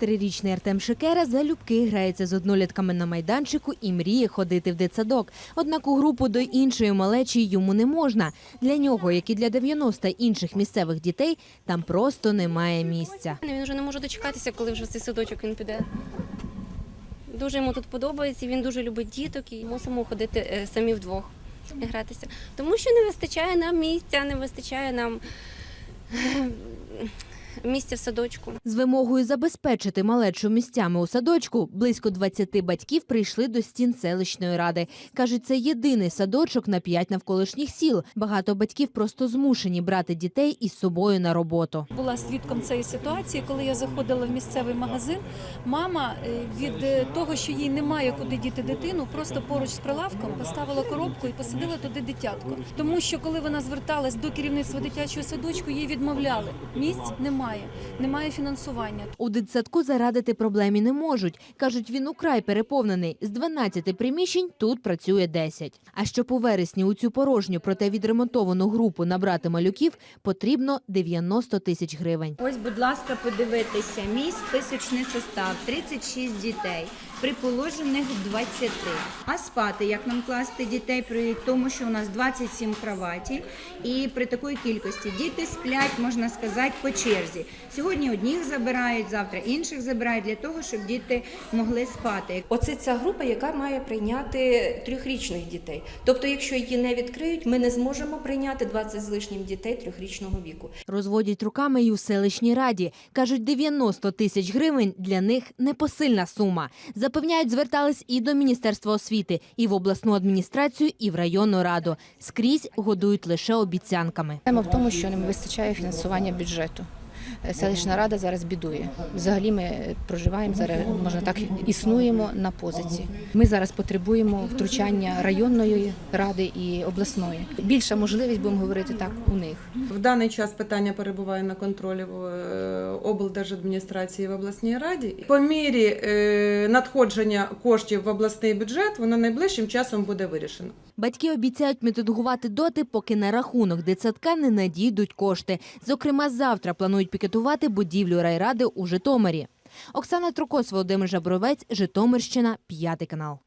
Трирічний Артем Шикера залюбки грається з однолітками на майданчику і мріє ходити в дитсадок. Однак у групу до іншої малечі йому не можна. Для нього, як і для 90 інших місцевих дітей, там просто немає місця. Він вже не може дочекатися, коли вже цей садочок він піде. Дуже йому тут подобається, він дуже любить діток і мусимо ходити е, самі вдвох і гратися. Тому що не вистачає нам місця, не вистачає нам місця в садочку. З вимогою забезпечити малечу місцями у садочку близько 20 батьків прийшли до стін селищної ради. Кажуть, це єдиний садочок на п'ять навколишніх сіл. Багато батьків просто змушені брати дітей із собою на роботу. була свідком цієї ситуації, коли я заходила в місцевий магазин. Мама е, від е, того, що їй немає куди діти дитину, просто поруч з прилавком поставила коробку і посадила туди дитятко. Тому що коли вона зверталась до керівництва дитячого садочку, їй відмовляли. Місць немає, немає фінансування. У дитсадку зарадити проблемі не можуть. Кажуть, він украй переповнений. З 12 приміщень тут працює 10. А щоб у вересні у цю порожню, проте відремонтовану групу набрати малюків, потрібно 90 тисяч гривень. Ось, будь ласка, подивитися, мій списочний состав 36 дітей при положених 20. А спати, як нам класти дітей при тому, що у нас 27 кроватей, і при такої кількості діти сплять, можна сказати, по черзі. Сьогодні одних забирають, завтра інших забирають для того, щоб діти могли спати. Оце ця група, яка має прийняти трьохрічних дітей. Тобто, якщо її не відкриють, ми не зможемо прийняти 20 з лишнім дітей трьохрічного віку. Розводять руками й у селищній раді. Кажуть, 90 тисяч гривень для них непосильна сума. Запевняють, звертались і до Міністерства освіти, і в обласну адміністрацію, і в районну раду. Скрізь годують лише обіцянками. Тема в тому, що не вистачає фінансування бюджету. Е, Селищна рада зараз бідує. Взагалі ми проживаємо зараз, можна так, існуємо на позиці. Ми зараз потребуємо втручання районної ради і обласної. Більша можливість, будемо говорити так, у них. В даний час питання перебуває на контролі в е, облдержадміністрації в обласній раді. По мірі е, надходження коштів в обласний бюджет, воно найближчим часом буде вирішено. Батьки обіцяють методгувати доти, поки на рахунок дитсадка не надійдуть кошти. Зокрема, завтра планують пікетувати будівлю райради у Житомирі. Оксана Трукос, Володимир Жабровець, Житомирщина, п'ятий канал.